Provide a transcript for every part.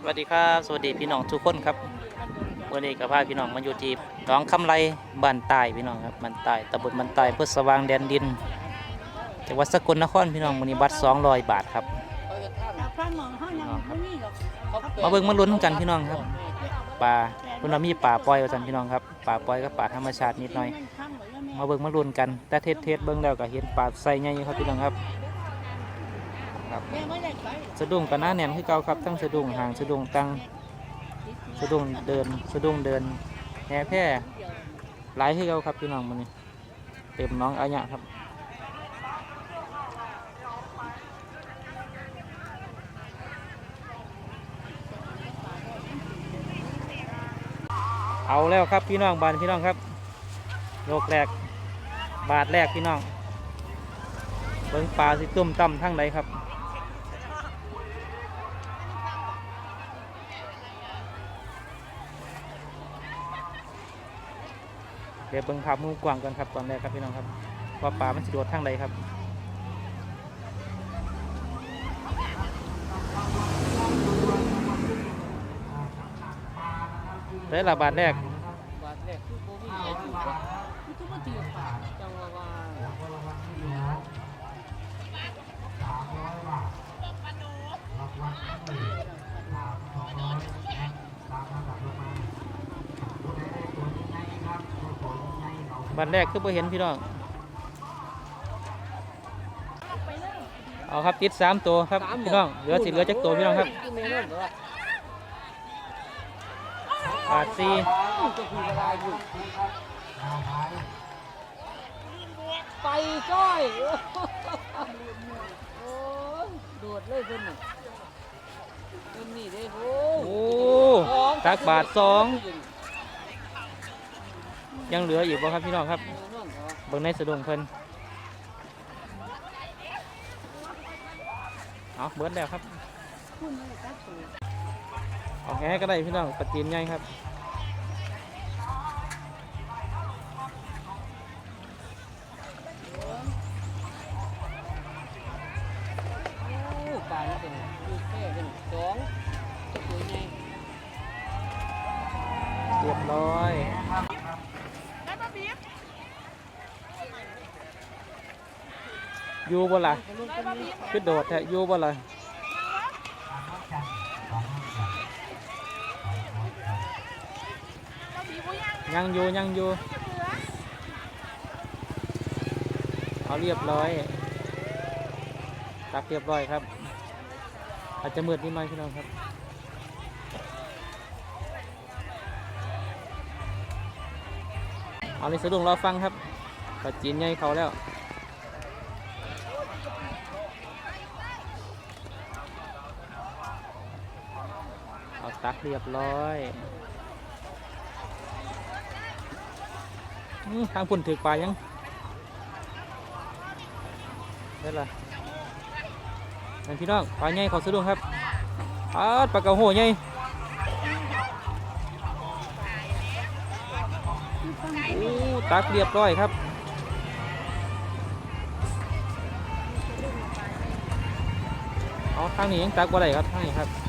สวัสดีครับสวัสดีพี่น้องทุกคนครับวันนี้กับพาพี่น้องมาอยู่ที่หนองคำไรบ้านใต้พี่น้องครับบ้านใต้ตำบลบ้านใต้เพื่อสว่างแดนดินจังหวัดสกลนครพี่น้องวันนี้บัตร200 บาทครับมองห้อยังไม่มีหรอกมาเบิ่งมาลุ้นกันพี่น้องครับปลาเพิ่นว่ามีปลาปล่อยว่าซั่นพี่น้องครับปลาปล่อยกับปลาธรรมชาตินิดหน่อย มาเบิ่งมาลุ้นกันแต่เทศเทศเบิ่งแล้วก็เห็นปลาใส่ใหญ่อยู่ครับพี่น้องครับ ครับแม่ไม่ได้ไปสะดุ้งกันหน้าแน่นคือเก่าครับทั้งสะดุ้งหางสะดุ้งตังสะดุ้งเดินสะดุ้งเดินแหน่แพร่หลายคือเก่าครับพี่น้องมันนี่เต็มน้องอาญะครับเอาแล้วครับพี่น้องบานพี่น้องครับโลกแรก บาทแรกพี่น้องเบิ่งปลาสิตุ่มต่ำทั้งใดครับ เดี๋ยวเบิ่งภาพมุมกว้างกันครับตอนแรกครับพี่น้องครับว่าปลามันสะดวกทางใดครับได้ละบาทแรก บาทแรกคือบ่เห็นพี่น้อง เอาครับติดสามตัวครับพี่น้อง เหลือสิเหลือจักตัวพี่น้องครับกินแม่นั่นเหรอบาทสี่จะคุยอะไรอยู่ไปจ้อยโอ้ยโดดเลยเพิ่นน่ะเพิ่นนี่เด้โอ้โอ้ตักบาทสอง ยังเหลืออยู่บ่ครับพี่น้องครับแม่นั่นเบิ่งในสะดุ้งเพิ่นเอาเบิดแล้วครับคุณไม่ได้ตัดสูงเอาแหก็ได้พี่น้องปลาจีนใหญ่ครับ บ่ล่ะคือโดดแท้อยู่บ่ล่ะยังอยู่ยังอยู่เอาเรียบร้อยตักเรียบร้อยครับ อาจจะมืดนิดหน่อยพี่น้องครับเอาในสะดุ้งรอฟังครับปลาจีนใหญ่เขาแล้ว เอาตักเรียบร้อยอื้อทางพุ่นถือปลายังได้ละนั่นพี่น้องปลาใหญ่เขาสะดุ้งครับปลาปลากระโหใหญ่โอ้ตักเรียบร้อยครับเอาทางนี้ยังตักบ่ได้ครับทางนี้ครับ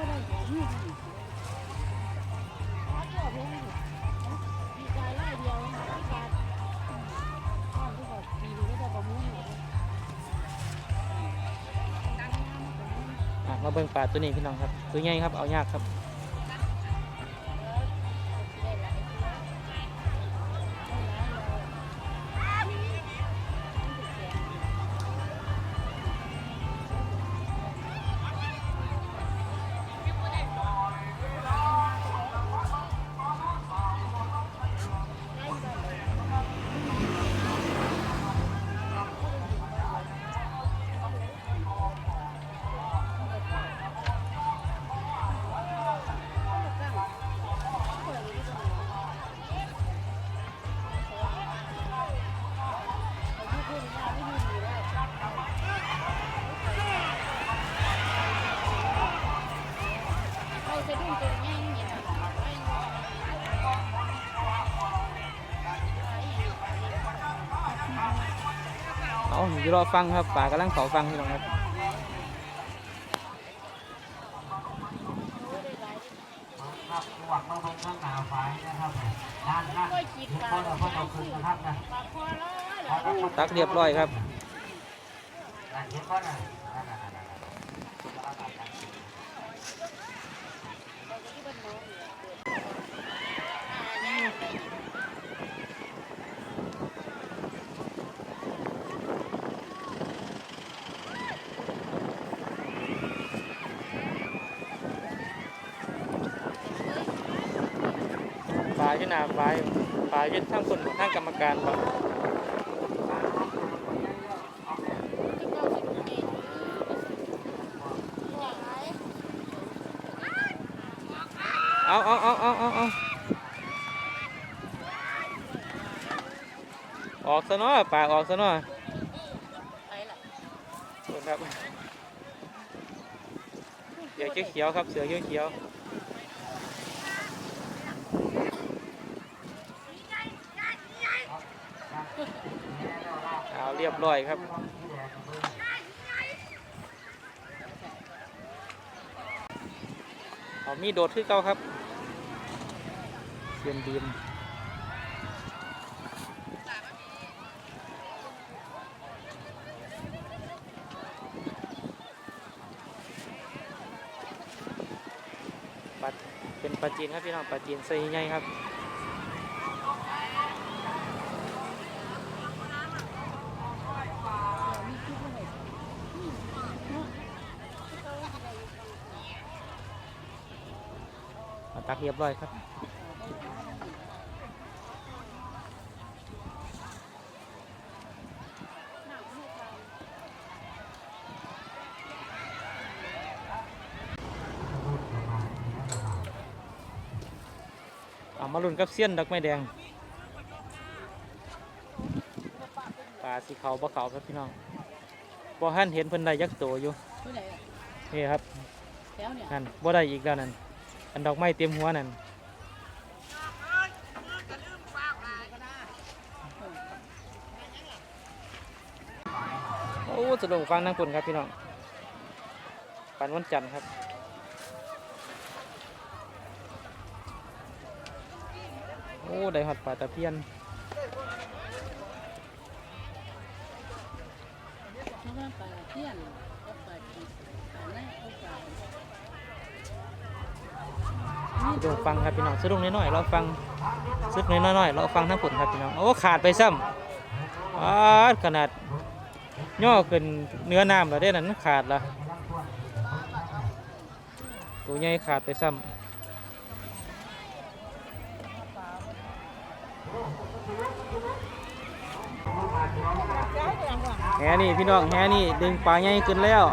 อะมาเบิ่งปลาตัวนี้พี่น้องครับ ตัวใหญ่ครับ เอายากครับ เอาอยู่รอฟังครับป่ากำลังเขาฟังพี่น้องครับก็คิดว่าปลาคอร้อยตักเรียบร้อยครับปลา อยู่หน้าปลาปลาอยู่ทั้งคนทั้งกรรมการบ่เอาเอาเอาเอาเอาเอาออกซะเนาะปลาออกซะเนาะไปล่ะขอบคุณครับเสือเขียวๆครับ เสือเขียวๆ เรียบร้อยครับเอามีโดดขึ้นเก่าครับเสียมดีมปลาเป็นปลาจีนครับพี่น้องปลาจีนไซส์ใหญ่ครับ เอาตักเรียบร้อยครับเอามาลุ่นกับเสี้ยนดอกไม้แดงปลาสีขาวบ่ขาวครับพี่น้องบ่หันเห็นเพิ่นได้ยักษ์โตอยู่ผู้ใดอะนี่ครับแถวเนี่ยนั่นบ่ได้อีกแล้วนั่น อันดอกไม้เต็มหัวนั่นโอ้สะดวกฟังนั่งปุ่นครับพี่น้องปันวันจันทร์ครับโอ้ได้หอดปลาตะเพียนเพราะว่าปลาเที่ยนก็ปลาจีนปลาแน่เอาปลา สะดวกฟังครับพี่น้องสะดวกน้อยๆเราฟังซึกน้อยๆเราฟังทั้งปุ่นครับพี่น้องโอ้ขาดไปซ้ำอ้าดขนาดย่อขึ้นเนื้อน้ำแล้วได้นั้นขาดละตัวใหญ่ขาดไปซ้ำแหนี่พี่น้องแหนี่ดึงปลาใหญ่ขึ้นแล้ว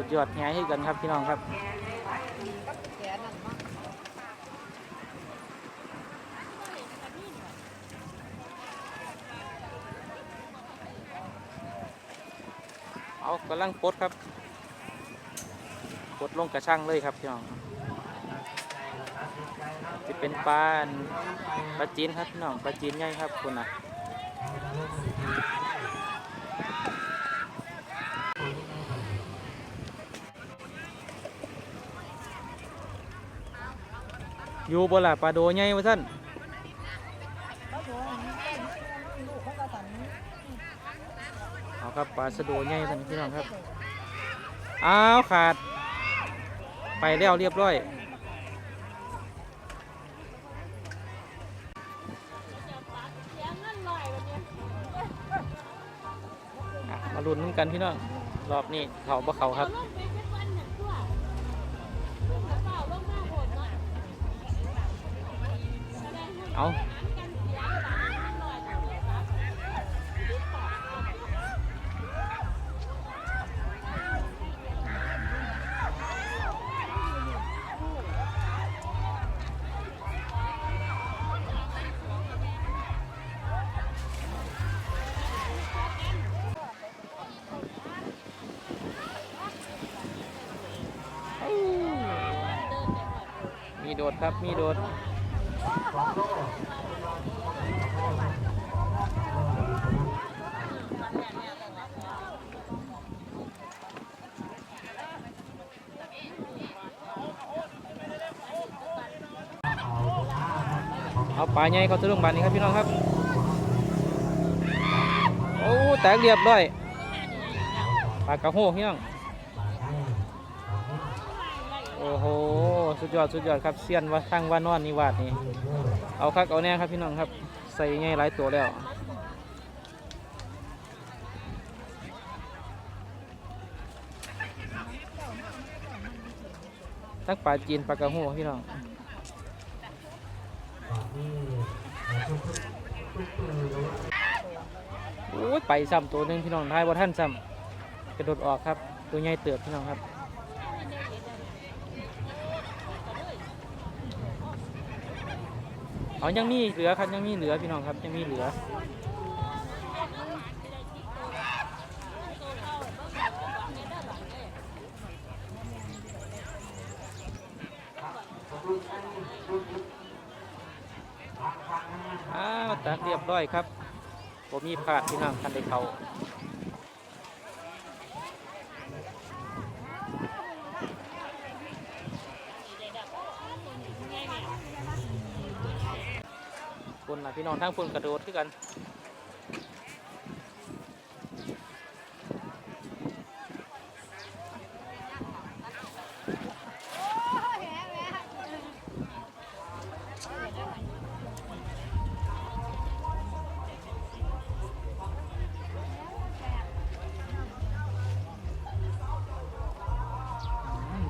สุดยอดแหให้กันครับพี่น้องครับเอากำลังปดครับปดลงกระช่างเลยครับพี่น้องจะเป็นปลานปลาจีนครับพี่น้องปลาจีนใหญ่ครับคุณนะ อยู่บนล่ะปลาโดใหญ่มาท่านเอาครับปลาสะโดใหญ่ท่านพี่น้องครับอ้าวขาด ไปแล้วเรียบร้อยมาลุ้นกันพี่น้องรอบนี้เขาบ่เขาครับ เอามีโดดครับ มีโดด เอาปลาใหญ่เขาสะดุ้งบานนี้ครับพี่น้องครับ โอ้แตกเรียบร้อยปลากระโหพี่น้องโอ้โห สุดยอดสุดยอดครับเซียนว่าทางว่านอนนิวาดนี่เอาคักเอาแน่ครับพี่น้องครับใส่ง่ายหลายตัวแล้วทั้งปลาจีนปลากระโหพี่น้องโอ้ยไปซ้ำตัวหนึ่งพี่น้องท้ายว่าท่านซ้ำกระโดดออกครับ ตัวใหญ่เติบพี่น้องครับ เอายังมีเหลือครับยังมีเหลือพี่น้องครับยังมีเหลืออ้าวตักเรียบร้อยครับผมมีพลาดพี่น้องคันได้เขาค น้องทั้งคนกระโดดขึ้นกัน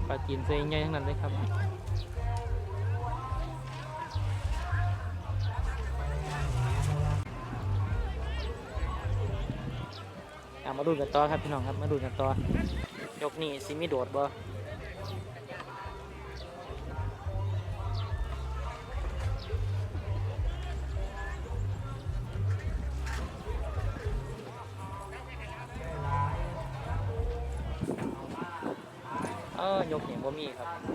ปลาจีนเซงใหญ่ทั้งนั้นเลยครับ ดูกันต่อครับพี่น้องครับ มาดูกันต่อยกนี่ซิมีโดดบ่เออยกนี่บ่มีครับ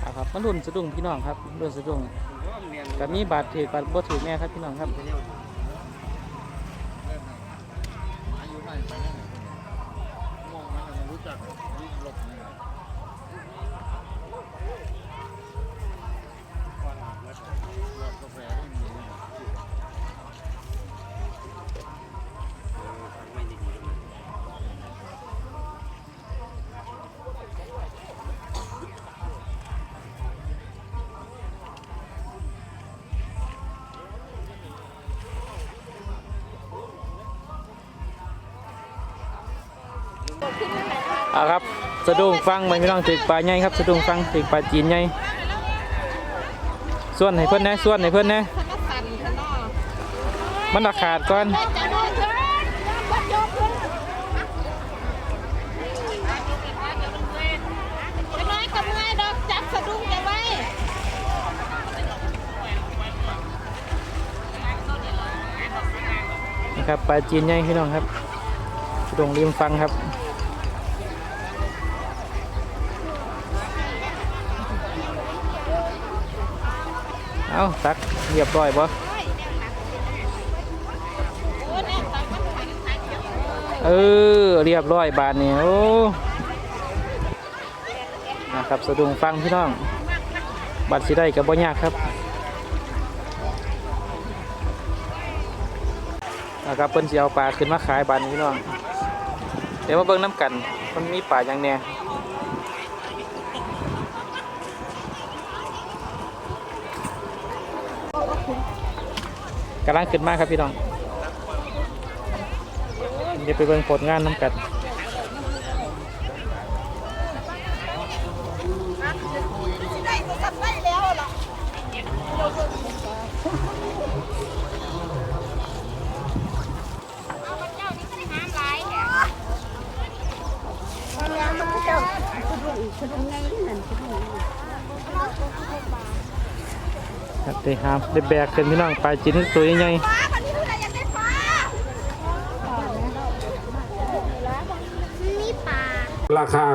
เอาครับมารุ่นสะดุ้งพี่น้องครับรุ่นสะดุ้งกับมีบาดถือบาดบ่ถือแม่ครับพี่น้องครับ เอาครับสะดุ้งฟังมันพี่น้องถือปลาใหญ่ครับสะดุ้งฟังถือปลาจีนใหญ่ส่วนให้เพื่อนนะส่วนให้เพื่อนนะมันราขาดก่อนนะดุ้งจะไว้นะครับปลาจีนใหญ่พี่น้องครับสะดุ้งริมฟังครับ เอาตักเรียบร้อยบ่เออเรียบร้อยบานนี้โอ้นะครับสะดุ้งฟังพี่น้อง บัตรสิได้กับบ่ยากครับนะครับเพิ่นสิเอาปลาขึ้นมาขายบานนี้พี่น้องเดี๋ยวมาเบิ่งน้ำกันมันมีปลาอย่างแน่ กำลังขึ้นมากครับพี่น้องเดี๋ยวไปเบิ่งผลงานน้ำกัดเจ้งคุณนั่นคุณลุง รับได้หามได้แบกกันพี่น้องปลาจีนตัวใหญ่ป้าคนนี้ผู้ใดอยากได้ปลานี่ปลาราคา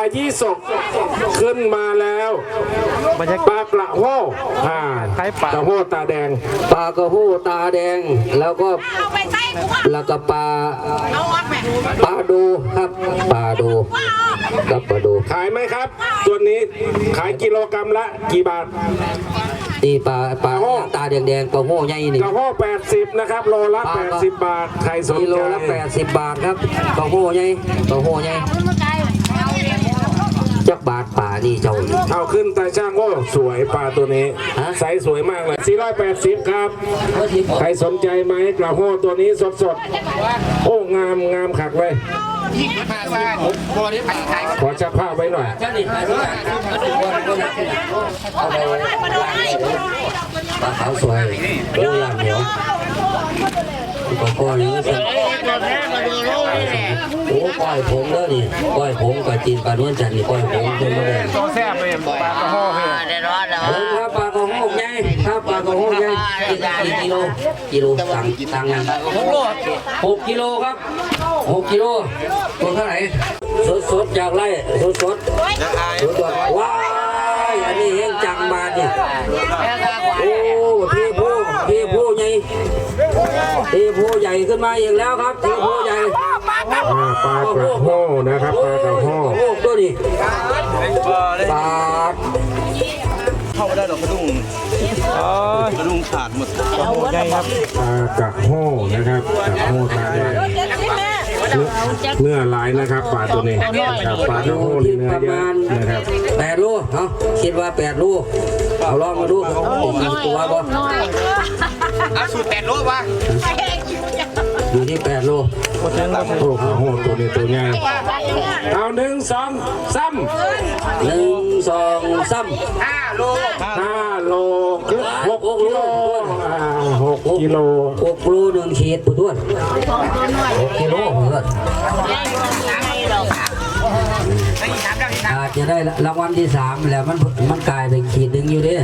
อ้าวปลายี่สกขึ้นมาแล้วๆบรรยาปกาศลากระโห้อ่าคล้ายปลา กระโห้ตาแดง ปลากระหูตาแดงแล้วก็เอาไปใส่กูว่าแล้วก็ปลาเอาออกแม่ปลาดูครับปลาดูครับปลาดูขายไหมครับ ตัวนี้ขายกิโลกรรัมละกี่บาท นี่ปลาปลาโอ้ตาแดงๆปลาโหูใหญ่นี่กระโห้80 นะครับ โลละ 80 บาท ใครสนกิโลใจละ80 บาทครับปลาโหูใหญ่ปลาโหูใหญ่ จักบาทปลานี่เจ้านี่ เอาขึ้นตาช่างโอ้สวยปลาตัวนี้ฮะไซส์สวยมากเลย 480 ครับว่าที่บอกใครสนใจไหมกระโห้ตัวนี้สดๆโอ้งามงามขักเลย ขอจับภาพไว้หน่อยเจ้านี่ปลาที่เอาไปปลาขาวสวยดูลำเหนียว ปลาคอนี้สิโอ้ปล่อยผมเด้อนี่ปล่อยผมกับจีนปลานวลจันทร์นี่ปล่อยผมเป็นมาแดงตัวแซ่บเลยปลากระโห้เฮ้ยผมครับปลากระโหกใหญ่ครับปลากระโหกใหญ่กี่กิโลกิโลสั่งสั่งยังหกโลหกกิโลครับหกกิโลตัวเท่าไหร่สดสดๆจากไร่สดสดสดสดว้ายอันนี้เฮงจังมาเนี่ยโอ้พี่ผู้พี่ผู้ใหญ่ พี่ผู้ใหญ่ขึ้นมาอีกแล้วครับพี่ผู้ใหญ่อ่าปลากระโห้นะครับปลากระโห้โอ้ตัวนี้ปลาเข้าไม่ได้หรอกกระดุงกระดุงขาดหมดโอ้โหใหญ่ครับปลากระโห้นะครับกระโห้ตาแดงเนื้อลายนะครับปลาตัวนี้ครับปลากระโห้นี่เนื้อเยอะนะครับแปดลูกเนาะคิดว่าแปดลูกเอาลองมาดูอีกตัวบ่ อะสูตรแปดโลวะอยู่ที่แปดลูกโอ้ถึงก็ถึงโอ้กระโห้ตัวนี้ตัวใหญ่เอาหนึ่งสองสามหนึ่งสองสามห้าโลหกกิโลอ่าหกกิโลหกลูหนึ่งขีดผู้ทวดหกกิโลผู้ทวดอาจจะได้รางวัลที่สามแล้วมันมันกลายเป็นขีดหนึ่งอยู่เดิ